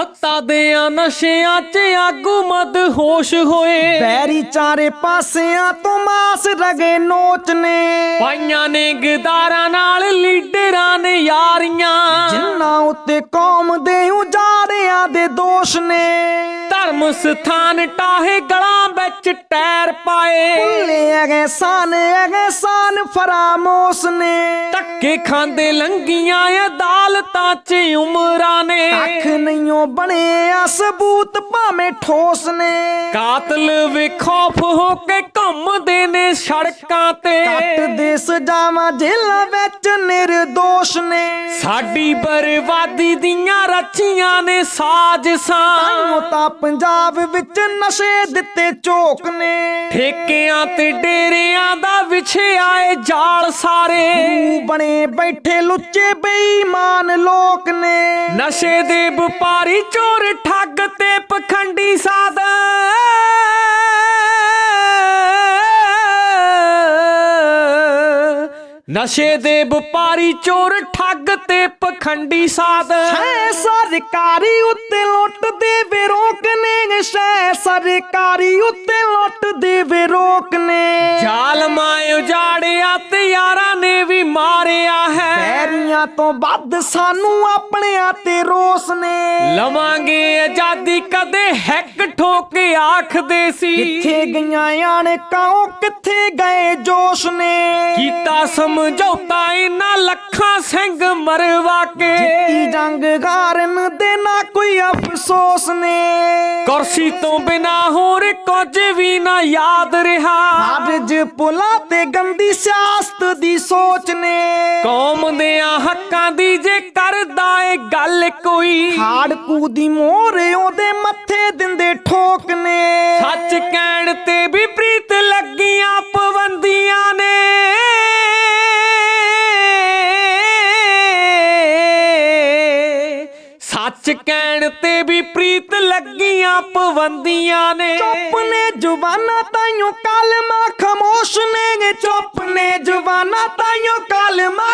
ਸੱਤਾ ਦੇ ਨਸ਼ਿਆਂ 'ਚ ਆਗੂ ਮਦ ਹੋਸ਼ ਹੋਏ। ਬੈਰੀ ਚਾਰੇ ਪਾਸਿਆਂ ਤੋਂ ਮਾਸ ਰਗੇ ਨੋਚ ਨੇ। ਪਾਈਆਂ ਨੇ ਗਦਾਰਾਂ ਨਾਲ ਲੀਡਰਾਂ ਨੇ ਯਾਰੀਆਂ। ਜਿੰਨਾ ਉੱਤੇ ਕੌਮ ਦੇ ਉਜਾੜਿਆਂ ਦੇ ਦੋਸ਼ ਨੇ। ਧਰਮ ਸਥਾਨ ਟਾਹੇ ਗਲਾਂ ਵਿੱਚ ਟੈਰ ਪਾਏ। ਭੁੱਲੇ ਹੈਗੇ ਸਾਨ ਹੈਗੇ ਸਾਨ ਫਰਾਮੋਸ ਨੇ। ਧੱਕੇ ਖਾਂਦੇ ਲੰਗੀਆਂ ਅਦਾਲਤਾਂ 'ਚ ਉਮਰਾਂ ਨੇ। ਅੱਖ ਨਹੀਂਓ ਬਣੇ ਆ ਸਬੂਤ ਭਾਵੇਂ ਠੋਸ ਨੇ। ਕਾਤਲ ਵੇ ਖੌਫ ਹੋ ਕੇ ਘੁੰਮਦੇ ਨੇ ਸੜਕਾਂ ਤੇ। ਕੱਟ ਦੇ ਸਜਾਵਾਂ ਜੇਲਾਂ ਵਿੱਚ ਨਿਰਦੋਸ਼ ਨੇ। ਸਾਡੀ ਬਰਬਾਦੀ ਦੀਆਂ ਰਚੀਆਂ ਨੇ ਸਾਜ਼ਸਾਂ। ਤਾਈਓ ਤਾਂ ਪੰਜਾਬ ਵਿੱਚ ਨਸ਼ੇ ਦਿੱਤੇ ਝੋਕ ਨੇ। ਠੇਕਿਆਂ ਤੇ ਡੇਰਿਆਂ ਦਾ ਵਿਛਿਆ ਏ ਜਾਲ ਸਾਰੇ। ਬਣੇ ਬੈਠੇ ਲੁੱਚੇ ਬੇਈਮਾਨ ਲੋਕ ਨੇ। ਨਸ਼ੇ ਦੇ ਵਪਾਰੀ ਚੋਰ ਠੱਗ ਤੇ ਪਖੰਡੀ ਸਾਧ। ਨਸ਼ੇ ਦੇ ਵਪਾਰੀ ਚੋਰ ਠੱਗ ਤੇ ਪਖੰਡੀ ਸਾਧ। ਹੈ ਸਰਕਾਰੀ ਉੱਤੇ ਲੁੱਟ ਦੇ ਵੇ ਰੋਕ ਨੇ ਸ਼ੈ ਸਰਕਾਰੀ ਉੱਤੇ ਲੁੱਟ ਜ਼ਾਲਮਾਂ ਉਜਾੜਿਆ ਤੇ ਯਾਰਾਂ ਨੇ ਵੀ ਮਾਰਿਆ ਹੈ। ਪੈਰੀਆਂ ਤੋਂ ਵੱਧ ਸਾਨੂੰ ਆਪਣਿਆਂ ਤੇ ਰੋਸ ਨੇ। ਲਵਾਂਗੇ ਆਜ਼ਾਦੀ ਕਦੇ ਹੈਕ ਠੋਕੇ ਆਖਦੇ ਸੀ। ਕਿੱਥੇ ਗਈਆਂ ਆਣਕਾਂ ਉਹ ਕਿੱਥੇ ਗਏ ਜੋਸ਼ ਨੇ। ਕੀਤਾ ਸਮਝੌਤਾ ਇਹਨਾਂ ਲੱਖਾਂ ਸਿੰਘ ਮਰਵਾ ਕੇ। ਜਿੱਤੀ ਜੰਗ ਗਾਰਨ ਦੇ ਨਾ ਕੋਈ ਅਫਸੋਸ ਨੇ। ਕੁਰਸੀ ਤੋਂ ਬਿਨਾ ਹੋਰ ਕੁਝ ਵੀ ਨਾ ਯਾਦ ਰਿਹਾ। ਹਾਰਜ ਪੁਲਾ ਤੇ ਗੰਦੀ ਸਿਆਸਤ ਦੀ ਸੋਚ ਨੇ। ਕੌਮ ਦੇ ਹੱਕਾਂ ਦੀ ਜੇ ਕਰਦਾ ਏ ਗੱਲ ਕੋਈ। ਹਾੜਕੂ ਦੀ ਮੋਹਰ ਉਹਦੇ ਮੱਥੇ ਦਿੰਦੇ ਠੋਕ ਨੇ। ਸੱਚ ਕਹਿਣ ਤੇ ਵੀ ਪ੍ਰੀਤ ਲੱਗੀਆਂ ਪਵੰਦੀਆਂ ਨੇ। ਚੁੱਪ ਨੇ ਜੁਬਾਨਾਂ ਤਾਈਓ ਕਲਮਾ, ਖਮੋਸ਼ ਨੇ ਚੁੱਪ ਨੇ ਜੁਬਾਨਾਂ ਤਾਈਓ ਕਲਮਾ।